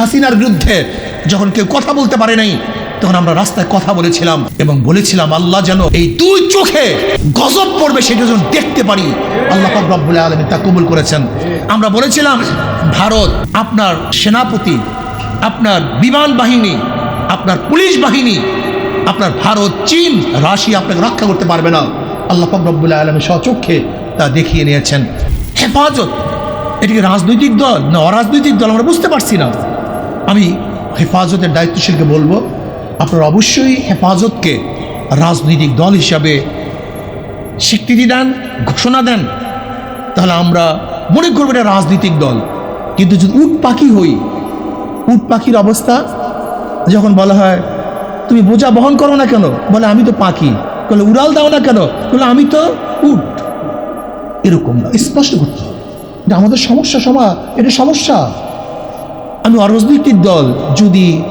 হাসিনার বিরুদ্ধে যখন কেউ কথা বলতে পারে নাই, তখন আমরা রাস্তায় কথা বলেছিলাম এবং বলেছিলাম, আল্লাহ যেন এই দুই চোখে গজব পড়বে সেটা যেন দেখতে পারি। আল্লাহ রব্বুল আলমী তা কবুল করেছেন। আমরা বলেছিলাম, ভারত আপনার সেনাপতি, আপনার বিমান বাহিনী, আপনার পুলিশ বাহিনী, আপনার ভারত, চীন, রাশিয়া আপনাকে রক্ষা করতে পারবে না। আল্লাহ রব্বুল আলমী স্বচক্ষে তা দেখিয়ে নিয়েছেন। হেফাজত এটিকে রাজনৈতিক দল না অরাজনৈতিক দল আমরা বুঝতে পারছি না। আমি হেফাজতের দায়িত্বশীলকে বলব, আপনারা অবশ্যই হেফাজতকে রাজনৈতিক দল হিসাবে স্বীকৃতি দেন, ঘোষণা দেন। তাহলে আমরা মনে করব এটা রাজনৈতিক দল। কিন্তু যদি উট পাখি হই, উট পাখির অবস্থা, যখন বলা হয়, তুমি বোঝা বহন করো না কেন? বলে, আমি তো পাখি। বলে, উড়াল দাও না কেন? বলে, আমি তো উট। এরকম না, স্পষ্ট করতে হবে। এটা আমাদের সমস্যা সমা এটা সমস্যা। আমি অরাজনৈতিক দল যদি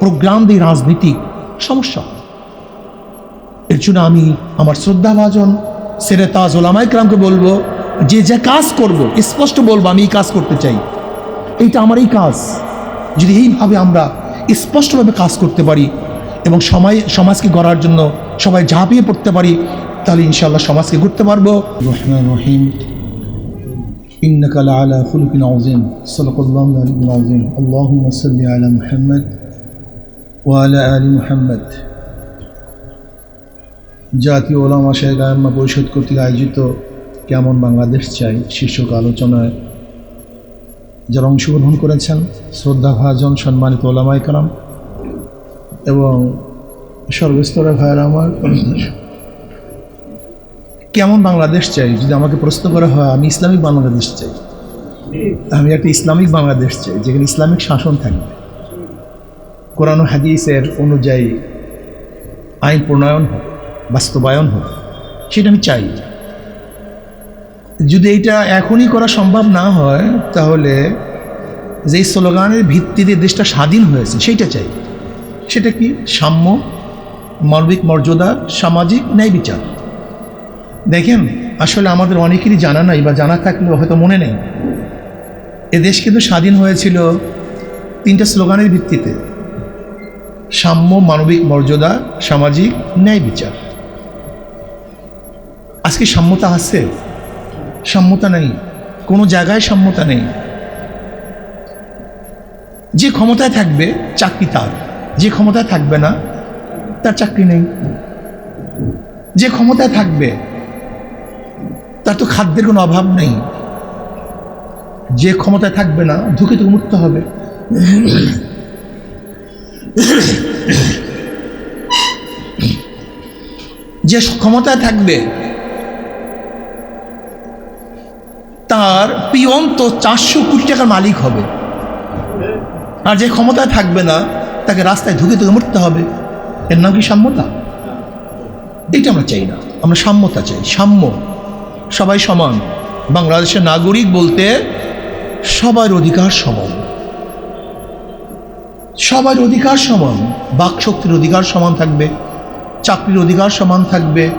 প্রোগ্রাম দিই রাজনীতিক সমস্যা এর জন্য আমি আমার শ্রদ্ধাভাজন সেরে তাজ ওলামাইকরামকে বলব, যে যে কাজ করব, স্পষ্ট বলব, আমি এই কাজ করতে চাই। এইটা আমার এই কাজ। যদি এইভাবে আমরা স্পষ্টভাবে কাজ করতে পারি এবং সময়, সমাজকে গড়ার জন্য সবাই ঝাঁপিয়ে পড়তে পারি, তাহলে ইনশাল্লাহ সমাজকে গড়তে পারব। রহিম। إنك لعلى خلق عظيم صدق الله العلي العظيم اللهم صل على محمد وعلى آل محمد জাতীয় ওলামা শাহেদ আয়াম্মা পরিষদ কর্তৃক আয়োজিত কেমন বাংলাদেশ চাই শীর্ষক আলোচনায় যারা অংশগ্রহণ করেছেন শ্রদ্ধাভাজন সম্মানিত ওলামাই কালাম এবং সর্বস্তরের ভাইয়ের আমার কেমন বাংলাদেশ চাই? যদি আমাকে প্রশ্ন করা হয়, আমি ইসলামিক বাংলাদেশ চাই। আমি একটা ইসলামিক বাংলাদেশ চাই, যেখানে ইসলামিক শাসন থাকবে। কোরআন হাদিসের অনুযায়ী আইন প্রণয়ন হোক, বাস্তবায়ন হোক, সেটা আমি চাই। যদি এইটা এখনই করা সম্ভব না হয়, তাহলে যেই স্লোগানের ভিত্তিতে দেশটা স্বাধীন হয়েছে সেইটা চাই। সেটা কি? সাম্য, মানবিক মর্যাদা, সামাজিক ন্যায় বিচার। দেখেন, আসলে আমাদের অনেকেরই জানা নাই বা জানা থাকলেও হয়তো মনে নেই। এ দেশ কিন্তু স্বাধীন হয়েছিল তিনটা স্লোগানের ভিত্তিতে। সাম্য, মানবিক মর্যাদা, সামাজিক ন্যায় বিচার। আজকে সাম্যতা আছে? সাম্যতা নেই। কোনো জায়গায় সাম্যতা নেই। যে ক্ষমতায় থাকবে, চাকরি তার। যে ক্ষমতায় থাকবে না, তার চাকরি নেই। যে ক্ষমতায় থাকবে তার তো খাদ্যের কোনো অভাব নেই। যে ক্ষমতায় থাকবে না, ধুকে থেকে মুক্ত হবে। যে ক্ষমতায় থাকবে, তার পিয়ন তো চারশো কোটি টাকার মালিক হবে। আর যে ক্ষমতায় থাকবে না, তাকে রাস্তায় ধুকে ধুকে মরতে হবে। এর নাম কি সাম্যতা? এটা আমরা চাই না। আমরা সাম্যতা চাই। সাম্য। সবাই সমান। বাংলাদেশের নাগরিক বলতে সবার অধিকার সমান। সবার অধিকার সমান, বাকশক্তির অধিকার সমান থাকবে, চাকরির অধিকার সমান থাকবে,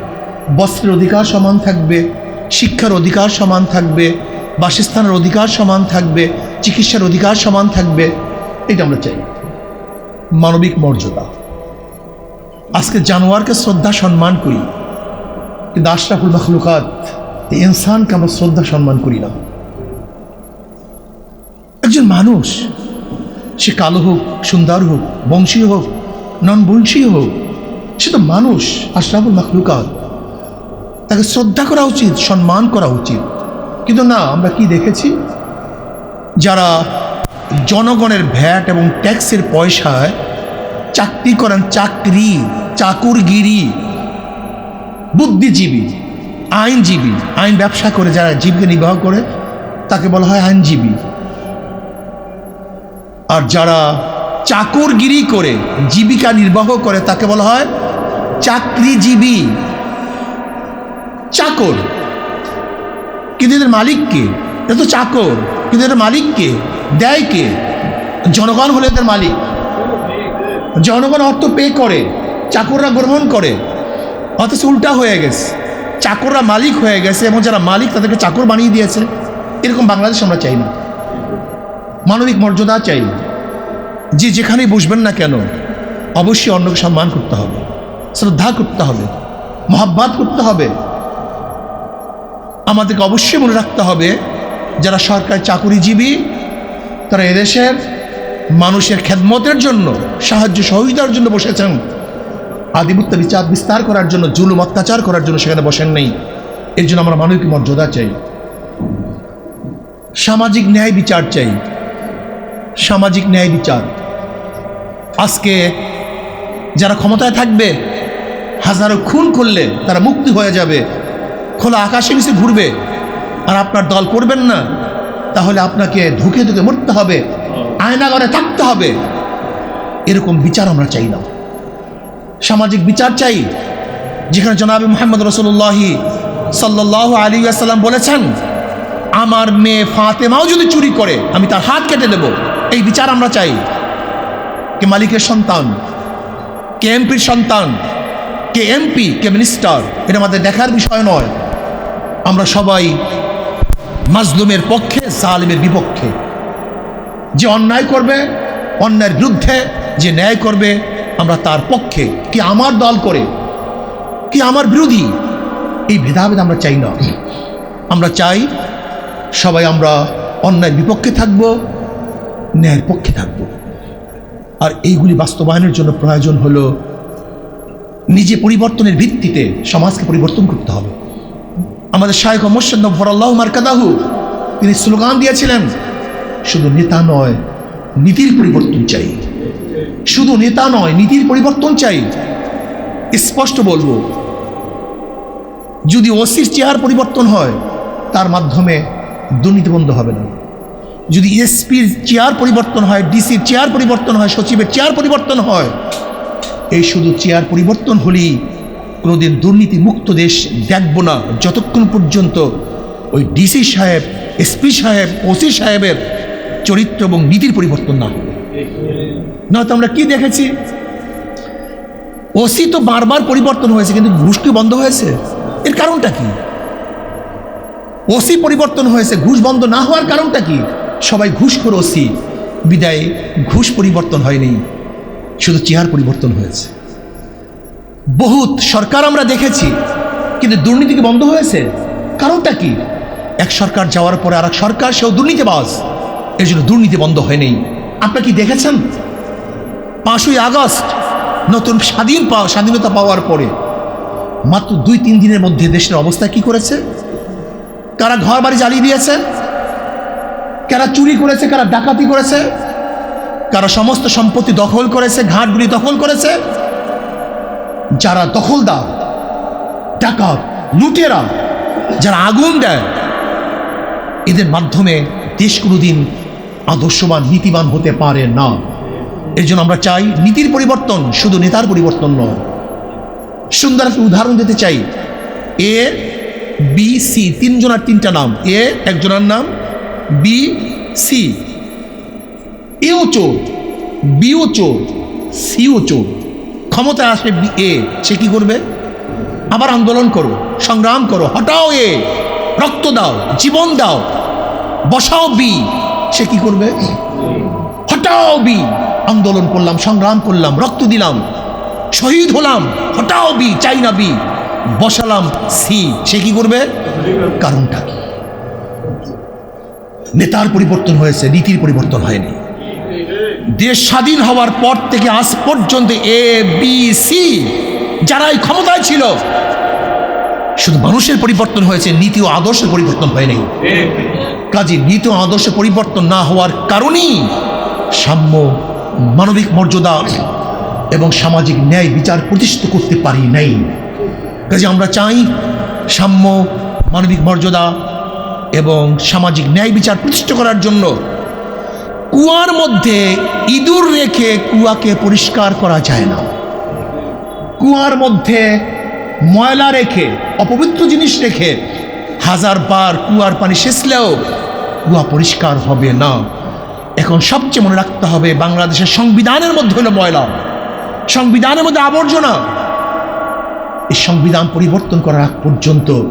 বস্ত্রের অধিকার সমান থাকবে, শিক্ষার অধিকার সমান থাকবে, বাসস্থানের অধিকার সমান থাকবে, চিকিৎসার অধিকার সমান থাকবে, এটা আমরা চাই। মানবিক মর্যাদা। আজকে জানোয়ারকে শ্রদ্ধা সম্মান করি, কিন্তু আশরাফুল মখলুকাত এই ইনসানকে আমরা শ্রদ্ধা, সম্মান করি না। একজন মানুষ, সে কালো হোক, সুন্দর হোক বংশীয় হোক নন বংশীয় হোক, সে তো মানুষ, আশরাফুল মখলুকাত। তাকে শ্রদ্ধা করা উচিত, সম্মান করা উচিত। কিন্তু না, আমরা কি দেখেছি? যারা জনগণের ভ্যাট এবং ট্যাক্সের পয়সায় চাকরি করেন চাকরি, চাকুরগিরি, বুদ্ধিজীবী আইনজীবী, আইন ব্যবসা করে যারা জীবিকা নির্বাহ করে, তাকে বলা হয় আইনজীবী। আর যারা চাকরগিরি করে, জীবিকা নির্বাহ করে, তাকে বলা হয় চাকরিজীবী। চাকর। কিন্তু এদের মালিক কে? এটা তো চাকর। কিন্তু এদের মালিক কে? দেয় কে? জনগণ হলে এদের মালিক। জনগণ অর্থ পে করে, চাকররা গ্রহণ করে। অথচ উল্টা হয়ে গেছে। চাকররা মালিক হয়ে গেছে এবং যারা মালিক তাদেরকে চাকর বানিয়ে দিয়েছে, এরকম বাংলাদেশ আমরা চাই না। মানবিক মর্যাদা চাই যে যেখানেই বসবেন না কেন, অবশ্যই অন্যকে সম্মান করতে হবে, শ্রদ্ধা করতে হবে, মহাব্বাত করতে হবে। আমাদেরকে অবশ্যই মনে রাখতে হবে, যারা সরকারি চাকুরিজীবী, তারা এদেশের মানুষের খেদমতের জন্য, সাহায্য সহযোগিতার জন্য বসেছেন আধিপত্য বিচার বিস্তার করার জন্য, জুলুম অত্যাচার করার জন্য সেখানে বসেন নেই। এর জন্য আমরা মানবিক মর্যাদা চাই। সামাজিক ন্যায় বিচার চাই। সামাজিক ন্যায় বিচার। আজকে যারা ক্ষমতায় থাকবে, হাজারো খুন করলে তারা মুক্তি হয়ে যাবে। খোলা আকাশে নিচে ঘুরবে। আর আপনার দল করবেন না, তাহলে আপনাকে ধুকে ধুকে মরতে হবে। আয়নাগরে থাকতে হবে। এরকম বিচার আমরা চাই না। সামাজিক বিচার চাই, যেখানে জনাবে মোহাম্মদ রসুল্লাহি সাল্লাহ আলী আসাল্লাম বলেছেন, আমার মেয়ে ফাতেমাও যদি চুরি করে, আমি তার হাত কেটে দেব। এই বিচার আমরা চাই। কে মালিকের সন্তান, কে এমপির সন্তান, কে এমপি, কে মিনিস্টার, এটা আমাদের দেখার বিষয় নয়। আমরা সবাই মাজলুমের পক্ষে, জালিমের বিপক্ষে। যে অন্যায় করবে, অন্যায়ের বিরুদ্ধে, যে ন্যায় করবে আমরা তার পক্ষে কি আমার দল করে, কি আমার বিরোধী? এই ভেদাভেদ আমরা চাই না। আমরা চাই সবাই আমরা অন্যায়ের বিপক্ষে থাকব, ন্যায়ের পক্ষে থাকব। আর এইগুলি বাস্তবায়নের জন্য প্রয়োজন হলো নিজে পরিবর্তনের ভিত্তিতে সমাজকে পরিবর্তন করতে হবে। আমাদের শায়ক মোর্শেদ ফরাল্লাহ মার্কাদাহু তিনি স্লোগান দিয়েছিলেন, শুধু নেতা নয়, নীতির পরিবর্তন চাই। শুধু নেতা নয়, নীতির পরিবর্তন চাই। স্পষ্ট বলব, যদি ওসির চেয়ার পরিবর্তন হয়, তার মাধ্যমে দুর্নীতি বন্ধ হবে না। যদি এসপির চেয়ার পরিবর্তন হয়, ডিসির চেয়ার পরিবর্তন হয়, সচিবের চেয়ার পরিবর্তন হয়, এই শুধু চেয়ার পরিবর্তন হলেই কোনোদিন দুর্নীতি মুক্ত দেশ দেখব না। যতক্ষণ পর্যন্ত ওই ডিসি সাহেব, এসপি সাহেব, ওসি সাহেবের চরিত্র এবং নীতির পরিবর্তন না হবে নয়তো আমরা কি দেখেছি? ওসি তো বারবার পরিবর্তন হয়েছে, কিন্তু ঘুষ কি বন্ধ হয়েছে। এর কারণটা কি? ওসি পরিবর্তন হয়েছে, ঘুষ বন্ধ না হওয়ার কারণটা কি? সবাই ঘুষ ঘুষখোর ওসি। বিদায়ে, ঘুষ পরিবর্তন হয়নি, শুধু চেহার পরিবর্তন হয়েছে। বহুত সরকার আমরা দেখেছি, কিন্তু দুর্নীতি কি বন্ধ হয়েছে? কারণটা কি? এক সরকার যাওয়ার পরে আর সরকার, সেও দুর্নীতিবাজ। এর জন্য দুর্নীতি বন্ধ হয়নি। আপনারা কি দেখেছেন? পাঁচই আগস্ট নতুন স্বাধীন পাওয়া স্বাধীনতা পাওয়ার পরে মাত্র দুই, তিন দিনের মধ্যে দেশের অবস্থা কি করেছে? কারা ঘর বাড়ি জ্বালিয়ে দিয়েছে? কারা চুরি করেছে? কারা ডাকাতি করেছে? কারা সমস্ত সম্পত্তি দখল করেছে? ঘাটগুলি দখল করেছে? যারা দখলদার, ডাকাত, লুটেরা, যারা আগুন দেয়, এদের মাধ্যমে দেশ কোনোদিন আদর্শবান, নীতিবান হতে পারে না। এর জন্য আমরা চাই নীতির পরিবর্তন, শুধু নেতার পরিবর্তন নয়। সুন্দর একটা উদাহরণ দিতে চাই। এ, বি, সি, তিনজনার তিনটা নাম। এ, একজনের নাম। B, C. এও চোর, বিও চোর, সিও চোর। ক্ষমতায় আসবে বি, এ, সে কি করবে? আবার আন্দোলন করো, সংগ্রাম করো, হটাও এ। রক্ত দাও, জীবন দাও। বসাও বি, সে কি করবে? হটাও বি। আন্দোলন করলাম, সংগ্রাম করলাম, রক্ত দিলাম, শহীদ হলাম, হটাও বি, চাই না বি, বসালাম সি, সে কি করবে? কারণটা কি? নেতার পরিবর্তন হয়েছে, নীতির পরিবর্তন হয়নি। দেশ স্বাধীন হওয়ার পর থেকে আজ পর্যন্ত এ, বি, সি, যারাই ক্ষমতায় ছিল, শুধু মানুষের পরিবর্তন হয়েছে, নীতি ও আদর্শের পরিবর্তন হয়নি কাজে নীতি ও আদর্শ পরিবর্তন না হওয়ার কারণেই সাম্য মানবিক মর্যাদা এবং সামাজিক ন্যায় বিচার প্রতিষ্ঠিত করতে পারি নাই। কাজে আমরা চাই সাম্য, মানবিক মর্যাদা এবং সামাজিক ন্যায় বিচার প্রতিষ্ঠা করার জন্য কুয়ার মধ্যে ইঁদুর রেখে কুয়াকে পরিষ্কার করা যায় না। কুয়ার মধ্যে ময়লা রেখে, অপবিত্র জিনিস রেখে হাজার বার কুয়ার পানি শেষলেও কুয়া পরিষ্কার হবে না। এখন সবচেয়ে মনে রাখতে হবে বাংলাদেশের সংবিধানের মধ্যে হলো ময়লা। সংবিধানের মধ্যে আবর্জনা। এই সংবিধান পরিবর্তন করার আগ পর্যন্ত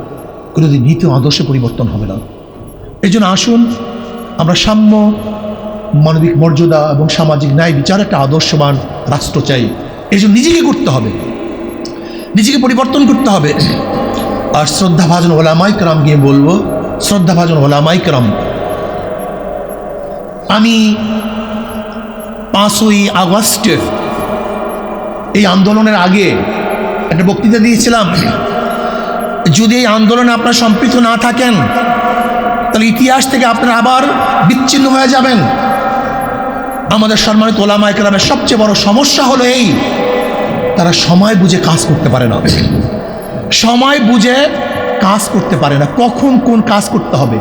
কোনোদিন নীতি আদর্শ পরিবর্তন হবে না। এই জন্য আসুন, আমরা সাম্য, মানবিক মর্যাদা এবং সামাজিক ন্যায় বিচার একটা আদর্শবান রাষ্ট্র চাই। এই জন্য নিজেকে করতে হবে। নিজেকে পরিবর্তন করতে হবে। আর শ্রদ্ধাভাজন ওলামাইকরাম গিয়ে বলব, শ্রদ্ধাভাজন ওলামাইকরাম আমি পাঁচই আগস্টের এই আন্দোলনের আগে একটা বক্তৃতা দিয়েছিলাম। যদি এই আন্দোলনে আপনারা সম্পৃক্ত না থাকেন, তাহলে ইতিহাস থেকে আপনারা আবার বিচ্ছিন্ন হয়ে যাবেন। আমাদের সম্মানিত ওলামা একরামের সবচেয়ে বড় সমস্যা হলো এই, তারা সময় বুঝে কাজ করতে পারে না। সময় বুঝে কাজ করতে পারে না। কখন কোন কাজ করতে হবে?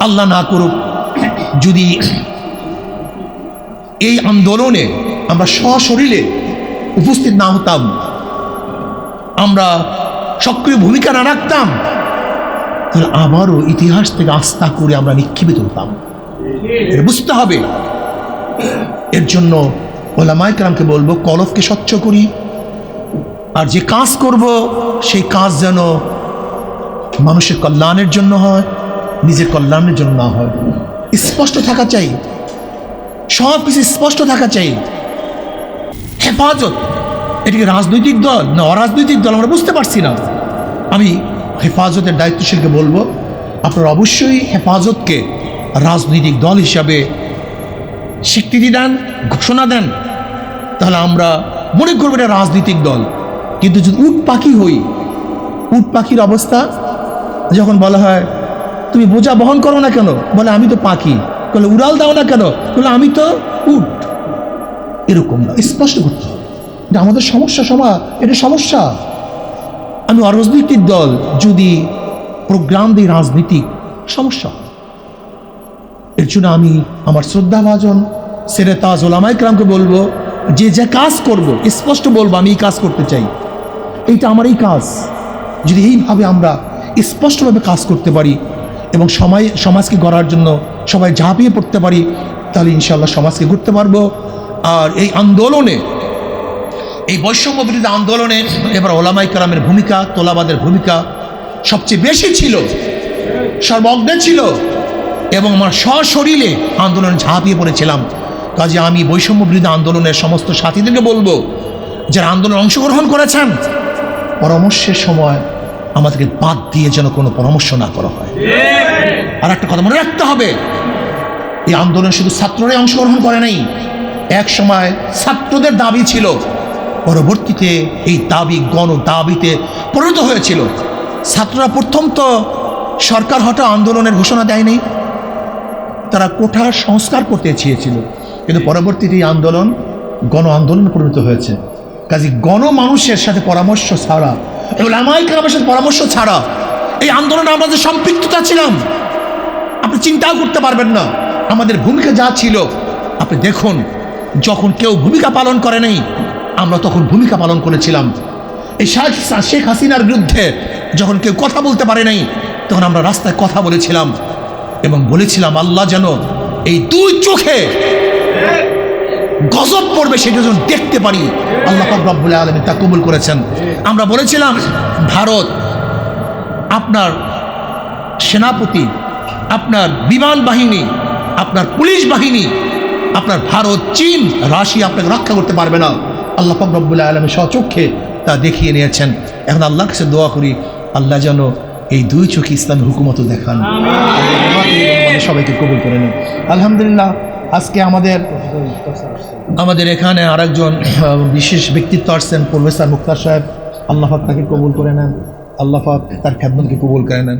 আল্লাহ না করুক যদি এই আন্দোলনে আমরা সশরীরে উপস্থিত না হতাম, আমরা সক্রিয় ভূমিকা না রাখতাম, তাহলে আবারও ইতিহাস থেকে আস্থা করে আমরা নিক্ষেপিত হতাম। এটা বুঝতে হবে। এর জন্য ওলামাইকরামকে বলব কলফকে স্বচ্ছ করি। আর যে কাজ করব, সেই কাজ যেন মানুষের কল্যাণের জন্য হয়, নিজের কল্যাণের জন্য না হয়। স্পষ্ট থাকা চাই। সব কিছু স্পষ্ট থাকা চাই। হেফাজত। এটিকে রাজনৈতিক দল? না অরাজনৈতিক দল? আমরা বুঝতে পারছি না। আমি হেফাজতের দায়িত্বশীলকে বলব, আপনারা অবশ্যই হেফাজতকে রাজনৈতিক দল হিসাবে স্বীকৃতি দেন, ঘোষণা দেন। তাহলে আমরা মনে করব এটা রাজনৈতিক দল। কিন্তু যদি উট পাখি হই উট পাখির অবস্থা, যখন বলা হয় তুমি বোঝা বহন করো না কেন? বলে, আমি তো পাখি। বলে, উড়াল দাও না কেন? বলে, আমি তো উট। এরকম না, স্পষ্ট করতে হবে। এটা আমাদের সমস্যা সমা এটা সমস্যা। আমি অরাজনৈতিক দল, যদি প্রোগ্রাম দিই রাজনীতিক, সমস্যা এর জন্য আমি আমার শ্রদ্ধাভাজন সেরে তাজ ওলামাইকরামকে বলব, যে যে কাজ করব, স্পষ্ট বলব, আমি এই কাজ করতে চাই। এইটা আমার এই কাজ। যদি এইভাবে আমরা স্পষ্টভাবে কাজ করতে পারি এবং সময়, সমাজকে গড়ার জন্য সবাই ঝাঁপিয়ে পড়তে পারি, তাহলে ইনশাল্লাহ সমাজকে ঘুরতে পারব। আর এই আন্দোলনে, এই বৈষম্য বিরোধী আন্দোলনে এবার ওলামাই কালামের ভূমিকা, তোলাবাদের ভূমিকা সবচেয়ে বেশি ছিল সর্বজ্ঞ ছিল। এবং আমার সশরীরে আন্দোলন ঝাঁপিয়ে পড়েছিলাম। কাজে আমি বৈষম্য বিরোধী আন্দোলনের সমস্ত সাথীদেরকে বলব, যারা আন্দোলনে অংশগ্রহণ করেছেন, পরামর্শের সময় আমাদেরকে বাদ দিয়ে যেন কোনো পরামর্শ না করা হয়। আর একটা কথা মনে রাখতে হবে, এই আন্দোলন শুধু ছাত্ররাই অংশগ্রহণ করে নাই। এক সময় ছাত্রদের দাবি ছিল, পরবর্তীতে এই দাবি গণ দাবিতে পরিণত হয়েছিল। ছাত্ররা প্রথম তো সরকার হঠাৎ আন্দোলনের ঘোষণা দেয়নি, তারা কোঠার সংস্কার করতে চেয়েছিল। কিন্তু পরবর্তীতে এই আন্দোলন গণ আন্দোলনে পরিণত হয়েছে। কাজে গণ মানুষের সাথে পরামর্শ ছাড়া ওলামাই পরামর্শ ছাড়া এই আন্দোলনে আমরা যে সম্পৃক্ততা ছিলাম, আপনি চিন্তাও করতে পারবেন না। আমাদের ভূমিকা যা ছিল, আপনি দেখুন, যখন কেউ ভূমিকা পালন করে নাই, আমরা তখন ভূমিকা পালন করেছিলাম। এই শেখ হাসিনার বিরুদ্ধে যখন কেউ কথা বলতে পারে নাই, তখন আমরা রাস্তায় কথা বলেছিলাম এবং বলেছিলাম, আল্লাহ যেন এই দুই চোখে গজব পড়বে সেটা যেন দেখতে পারি। আল্লাহ রব্বুল আলমী তা কবুল করেছেন। আমরা বলেছিলাম ভারত আপনার সেনাপতি আপনার বিমান বাহিনী আপনার পুলিশ বাহিনী আপনার ভারত চীন রাশিয়া আপনাকে রক্ষা করতে পারবে না। আল্লাহ রব্বুল আলমী স্বচক্ষে তা দেখিয়ে নিয়েছেন। এখন আল্লাহর কাছে দোয়া করি আল্লাহ যেন এই দুই চোখে ইসলামের হুকুমত দেখান। সবাইকে কবুল করে নেন। আলহামদুলিল্লাহ আজকে আমাদের আমাদের এখানে আরেকজন বিশেষ ব্যক্তিত্ব আসছেন, প্রফেসর মুক্তার সাহেব। আল্লাহাক তাকে কবুল করে নেন, আল্লাহ পাক তার খ্যাতমতকে কবুল করে নেন।